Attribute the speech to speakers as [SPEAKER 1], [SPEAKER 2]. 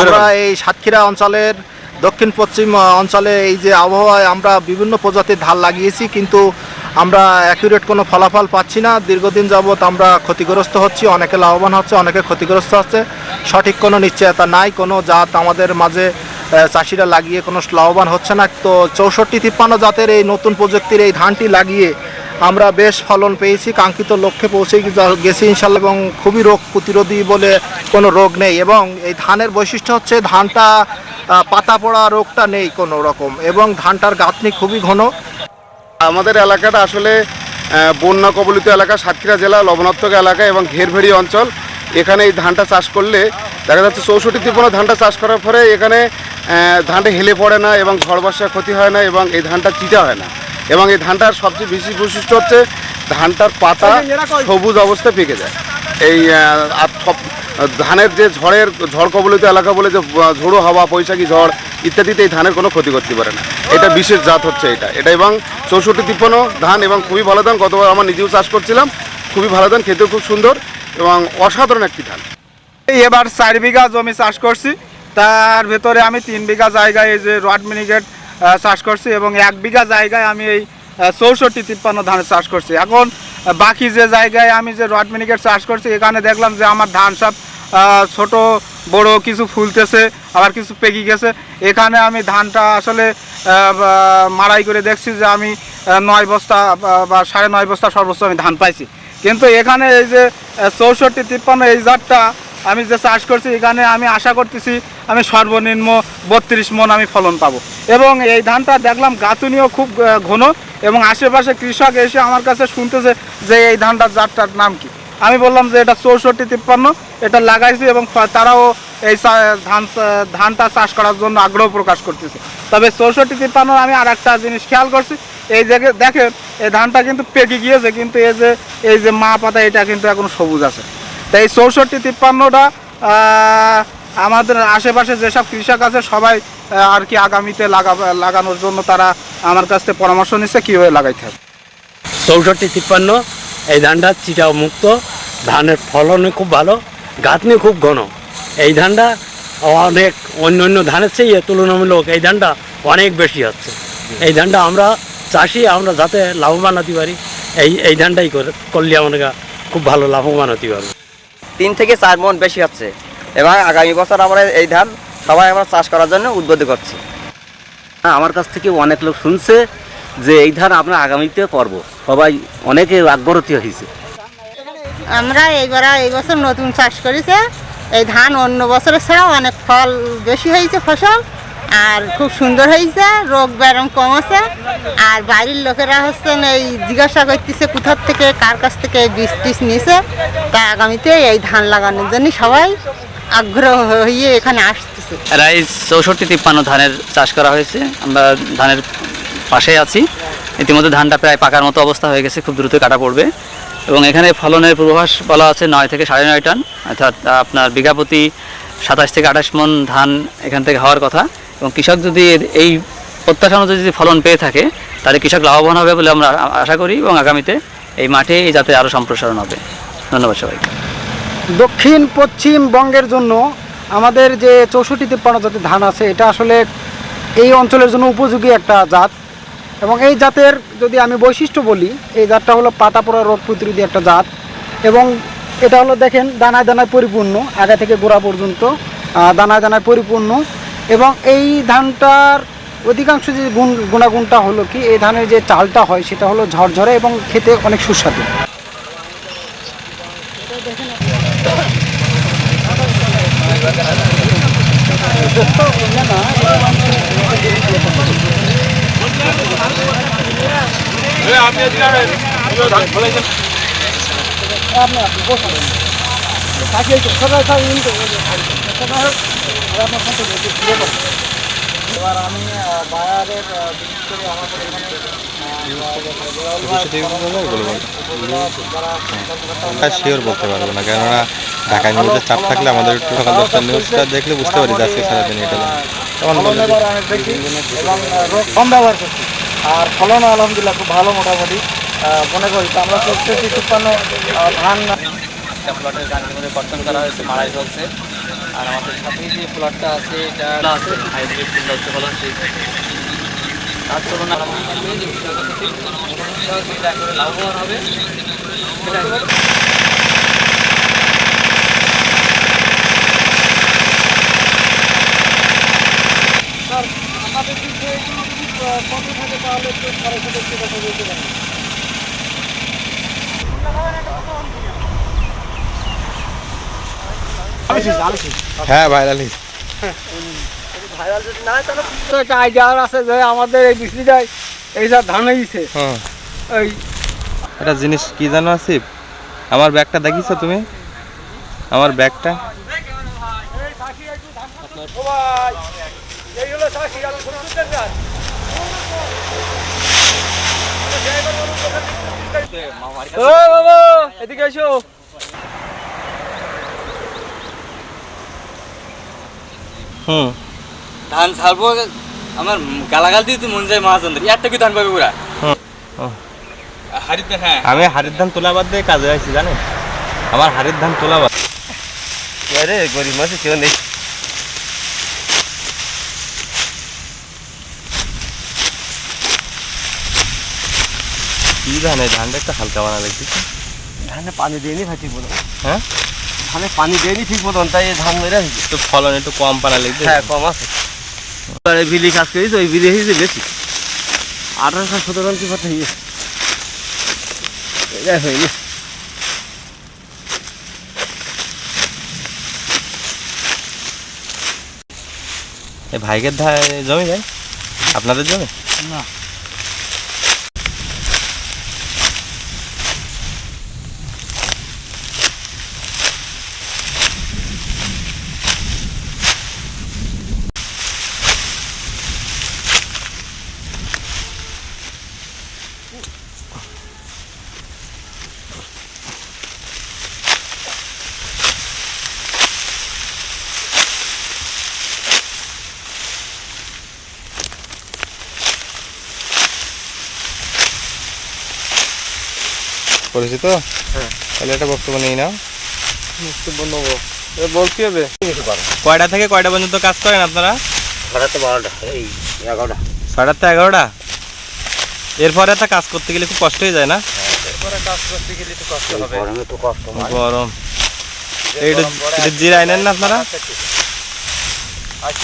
[SPEAKER 1] আমরা এই সাতক্ষীরা অঞ্চলের দক্ষিণ পশ্চিম অঞ্চলে এই যে আবহাওয়ায় আমরা বিভিন্ন প্রজাতির ধান লাগিয়েছি কিন্তু আমরা অ্যাকুরেট কোনো ফলাফল পাচ্ছি না। দীর্ঘদিন যাবৎ আমরা ক্ষতিগ্রস্ত হচ্ছি অনেকে লাভবান হচ্ছে অনেকে ক্ষতিগ্রস্ত হচ্ছে। সঠিক কোনো নিশ্চয়তা নাই কোনো জাত আমাদের মাঝে চাষিরা লাগিয়ে কোনো লাভবান হচ্ছে না। তো চৌষট্টি তিপ্পান্ন জাতের এই নতুন প্রযুক্তির এই ধানটি লাগিয়ে আমরা বেশ ফলন পেয়েছি, কাঙ্ক্ষিত লক্ষ্যে পৌঁছে গেছি- ইনশাল্লাহ এবং খুবই রোগ প্রতিরোধী বলে কোনো রোগ নেই এবং এই ধানের বৈশিষ্ট্য হচ্ছে ধানটা পাতা পড়া রোগটা নেই কোনো রকম এবং ধানটার গাঁথনি খুবই ঘন।
[SPEAKER 2] আমাদের এলাকাটা আসলে বন্যা কবলিত এলাকা, সাতক্ষীরা জেলা, লবণাত্মক এলাকা এবং ঘেরভেড়ি অঞ্চল। এখানে এই ধানটা চাষ করলে দেখা যাচ্ছে চৌষট্টি তিপ্পান্ন ধানটা চাষ করার পরে এখানে ধানটা হেলে পড়ে না এবং ঝড় বর্ষায় ক্ষতি হয় না এবং এই ধানটা চিটা হয় না। এবং এই ধানটার সবচেয়ে বেশি বৈশিষ্ট্য হচ্ছে ধানটার পাতা সবুজ অবস্থায় পেকে যায়। এই আর সব ধানের যে ঝড়ের ঝড় কবলিত এলাকা বলে যে ঝোড়ো হাওয়া বৈশাখী ঝড় ইত্যাদিতে এই ধানের কোনো ক্ষতি করতে পারে না। এটা বিশেষ জাত হচ্ছে এটা। এটা এবং চৌষট্টি তিপ্পান্ন ধান এবং খুবই ভালো ধান। গতবার আমার নিজেও চাষ করছিলাম। খুবই ভালো ধান খেতেও খুব সুন্দর এবং অসাধারণ একটি ধান।
[SPEAKER 3] এই এবার চার বিঘা জমি চাষ করছি। তার ভেতরে আমি তিন বিঘা জায়গায় এই যে রড মিনিগেট চাষ করছি এবং এক বিঘা জায়গায় আমি এই চৌষট্টি তিপ্পান্ন ধানের চাষ করছি। এখন বাকি যে জায়গায় আমি যে রড মিনিগেট চাষ করছি, এখানে দেখলাম যে আমার ধান সব ছোট, বড় কিছু ফুলতেছে, আবার কিছু পেকে গেছে। এখানে আমি ধানটা আসলে মাড়াই করে দেখছি যে আমি নয় বস্তা, বা সাড়ে নয় বস্তা সর্বোচ্চ আমি ধান পাইছি। কিন্তু এখানে এই যে চৌষট্টি তিপ্পান্ন এই জাতটা আমি যে চাষ করছি, এখানে আমি আশা করতেছি আমি সর্বনিম্ন বত্রিশ মন আমি ফলন পাবো। এবং এই ধানটা দেখলাম গাঁথুনিও খুব ঘন এবং আশেপাশে কৃষক এসে আমার কাছে শুনতেছে যে এই ধানটার জাতটার নাম কি। আমি বললাম যে এটা চৌষট্টি তিপ্পান্ন, এটা লাগাইছি এবং তারাও এই ধান ধানটা চাষ করার জন্য আগ্রহ প্রকাশ করতেছে। তবে চৌষট্টি তিপ্পান্ন আমি আর একটা জিনিস খেয়াল করছি, এই যে দেখেন, এই ধানটা কিন্তু পেকে গিয়েছে, কিন্তু এই যে এই যে মা পাতা, এটা কিন্তু এখন সবুজ আছে। তো এই চৌষট্টি, তিপ্পান্নটা আমাদের আশেপাশে যেসব কৃষক আছে, সবাই আর কি আগামীতে লাগা, লাগানোর জন্য তারা আমার কাছ থেকে পরামর্শ নিচ্ছে, কীভাবে লাগাইতে হবে।
[SPEAKER 4] চৌষট্টি, তিপ্পান্ন, এই ধানটা চিটাও মুক্ত। ধানের ফলন খুব ভালো গাঁথনি খুব ঘন। এই ধানটা অনেক, অন্য অন্য ধানের চেয়ে তুলনামূলক এই ধানটা অনেক বেশি হচ্ছে। এই ধানটা আমরা চাষি, আমরা যাতে লাভবান হতে পারি, এই এই ধানটাই করে, করলে আমরা খুব ভালো লাভবান হতে পারব।
[SPEAKER 5] তিন থেকে চার মন বেশি হচ্ছে। এবং আগামী বছর আমরা এই ধান সবাই আমরা চাষ করার জন্য উদ্বুদ্ধ করছি।
[SPEAKER 6] হ্যাঁ আমার কাছ থেকে অনেক লোক শুনছে যে এই ধান আমরা আগামীতে করব। সবাই অনেকে আগ্রহী হয়েছে।
[SPEAKER 7] আমরা এইবার এই বছর নতুন চাষ করেছে। এই ধান অন্য বছরের ছাড়াও অনেক ফল বেশি হয়েছে ফসল। আর খুব সুন্দর হয়েছে, রোগ ব্যায়াম কম আছে। আর বাড়ির লোকেরা হচ্ছেন এই জিজ্ঞাসা করতেছে কোথার থেকে, কার কাছ থেকে বীজ টিজ নিয়েছে তা আগামীতে এই ধান লাগানোর জন্য সবাই আগ্রহ হয়ে এখানে আসতেছে।
[SPEAKER 8] রাইস চৌষট্টি তিপ্পান্ন ধানের চাষ করা হয়েছে। আমরা ধানের পাশে আছি। ইতিমধ্যে ধানটা প্রায় পাকার মতো অবস্থা হয়ে গেছে, খুব দ্রুত কাটা পড়বে। এবং এখানে ফলনের পূর্বাভাস বলা আছে নয় থেকে সাড়ে নয় টন। অর্থাৎ আপনার বিঘা প্রতি সাতাশ থেকে আঠাশ মন ধান এখান থেকে হওয়ার কথা। এবং কৃষক যদি এই প্রত্যাশা অনুযায়ী যদি ফলন পেয়ে থাকে, তাহলে কৃষক লাভবান হবে বলে আমরা আশা করি এবং আগামীতে এই মাঠে এই যাতে আরও সম্প্রসারণ হবে। ধন্যবাদ সবাইকে।
[SPEAKER 9] দক্ষিণ পশ্চিম বঙ্গের জন্য আমাদের যে চৌষট্টি তিপ্পান্ন জাতের ধান আছে, এটা আসলে এই অঞ্চলের জন্য উপযোগী একটা জাত। এবং এই জাতের যদি আমি বৈশিষ্ট্য বলি, এই জাতটা হলো পাতা পড়া রোগ প্রতিরোধী একটা জাত। এবং এটা হলো দেখেন, দানায় দানায় পরিপূর্ণ, আগে থেকে গোড়া পর্যন্ত দানায় দানায় পরিপূর্ণ। এবং এই ধানটার অধিকাংশ যে গুণ, গুণাগুণটা হলো কি, এই ধানের যে চালটা হয় সেটা হলো ঝরঝরে এবং খেতে অনেক সুস্বাদু। এবার আমি বায়ারের বিশেষ করে আমাদের এখানে
[SPEAKER 10] শিওর বলতে পারব না কেননা ঢাকা নিউজের চাপ থাকলে আমাদের একটু সকাল দশটার নিউজটা দেখলে বুঝতে পারি যে আজকে সারাদিন এটা তখন
[SPEAKER 9] বেশি কম ব্যবহার করছি। আর ফলন আলহামদুলিল্লাহ খুব ভালো মোটামুটি। মনে করি তো আমরা তিপ্পান্ন ধান
[SPEAKER 8] প্লটের গানের কর্তন করা হয়েছে মারাই চলছে। আর আমাদের সাথে যে প্লটটা আছে এটা আছে হাইব্রিড ফুল উচ্চ ফলনশীল তার তুলনায় আমার মনে হয় যে এটা করে লাভবান হবে। সেটা
[SPEAKER 10] হ্যাঁ ভাইরাল
[SPEAKER 3] একটা আইডিয়া আছে যে আমাদের এই বৃষ্টিটাই এই যা ধান হয়েছে এই
[SPEAKER 10] একটা জিনিস কি জানো আসিফ? আমার ব্যাগটা দেখিছো তুমি? আমার ব্যাগটা?
[SPEAKER 3] ও বাবা এদিকে এসো।
[SPEAKER 10] হুম।
[SPEAKER 8] ধান ছাড়বো আমার গালাগাল দিয়ে তুই মন যায় মাছ আনতে একটা কি ধান পাবে পুরা?
[SPEAKER 10] ও।
[SPEAKER 8] হারিতে হ্যাঁ।
[SPEAKER 10] আমি হাড়ির ধান তোলা বাদ দিয়ে কাজে আছি জানেন? আমার হাড়ির ধান তোলা বাদ।
[SPEAKER 6] আরে গরিব মাসে কেউ নেই।
[SPEAKER 10] কি ধান ধানটা একটু হালকা বানা লাগছে
[SPEAKER 6] ধানে পানি দেয়নি ভাই ঠিক মতন
[SPEAKER 10] হ্যাঁ?
[SPEAKER 6] ধানে পানি দেয়নি ঠিক মতন তাই এই ধান মেরে
[SPEAKER 10] একটু ফলন একটু কম পানা লাগছে
[SPEAKER 6] হ্যাঁ কম আছে। বিলি কাজ করিস ওই বিলি হয়েছে বেশি। আঠারোশো সতেরো রান কি কথা হয়েছে এটা হয়নি
[SPEAKER 10] এই ভাইকের জমি ভাই আপনাদের জমি?
[SPEAKER 3] না।
[SPEAKER 10] করেছি তো? তাহলে একটা বক্তব্য নেই না
[SPEAKER 3] বক্তব্য নেব। বলতে হবে?
[SPEAKER 10] কয়টা থেকে কয়টা পর্যন্ত কাজ করেন আপনারা?
[SPEAKER 6] ছটাতে বারোটা এই এগারোটা।
[SPEAKER 10] ছয়টার এগারোটা? এরপরে একটা কাজ করতে গেলে খুব কষ্ট হয়ে যায় না?
[SPEAKER 6] গরমে তো কষ্ট
[SPEAKER 10] গরম। এইটা জিরাই নেন না আপনারা?